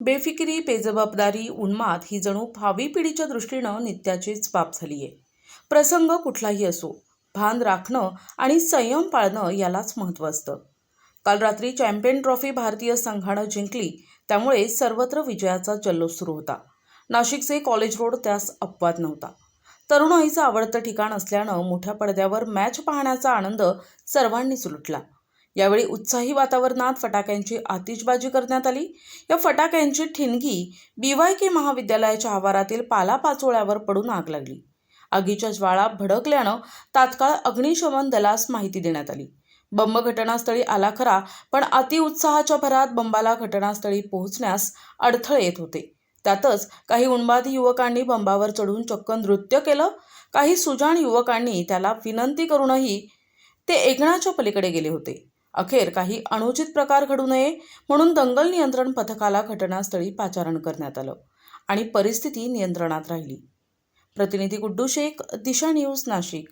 बेफिकिरी बेजबाबदारी उन्माद ही जणू भावी पिढीच्या दृष्टीनं नित्याचीच बाब झाली आहे प्रसंग कुठलाही असो भान राखणं आणि संयम पाळणं यालाच महत्त्व असतं. काल रात्री चॅम्पियन ट्रॉफी भारतीय संघानं जिंकली त्यामुळे सर्वत्र विजयाचा जल्लोष सुरू होता. नाशिकचे कॉलेज रोड त्यास अपवाद नव्हता. तरुणाईचं आवडतं ठिकाण असल्यानं मोठ्या पडद्यावर मॅच पाहण्याचा आनंद सर्वांनीच लुटला. यावेळी उत्साही वातावरणात फटाक्यांची आतिषबाजी करण्यात आली. या फटाक्यांची ठिणगी बी वाय के महाविद्यालयाच्या आवारातील पालापाचोळ्यावर पडून आग लागली. आगीच्या ज्वाळा भडकल्यानं तात्काळ अग्निशमन दलास माहिती देण्यात आली. बंब घटनास्थळी आला खरा पण अतिउत्साहाच्या भरात बंबाला घटनास्थळी पोहोचण्यास अडथळे येत होते. त्यातच काही उन्मादी युवकांनी बंबावर चढून चक्क नृत्य केलं. काही सुजाण युवकांनी त्याला विनंती करूनही ते एकणाच्या पलीकडे गेले होते. अखेर काही अनुचित प्रकार घडू नये म्हणून दंगल नियंत्रण पथकाला घटनास्थळी पाचारण करण्यात आलं आणि परिस्थिती नियंत्रणात राहिली. प्रतिनिधी गुड्डू शेख दिशा न्यूज नाशिक.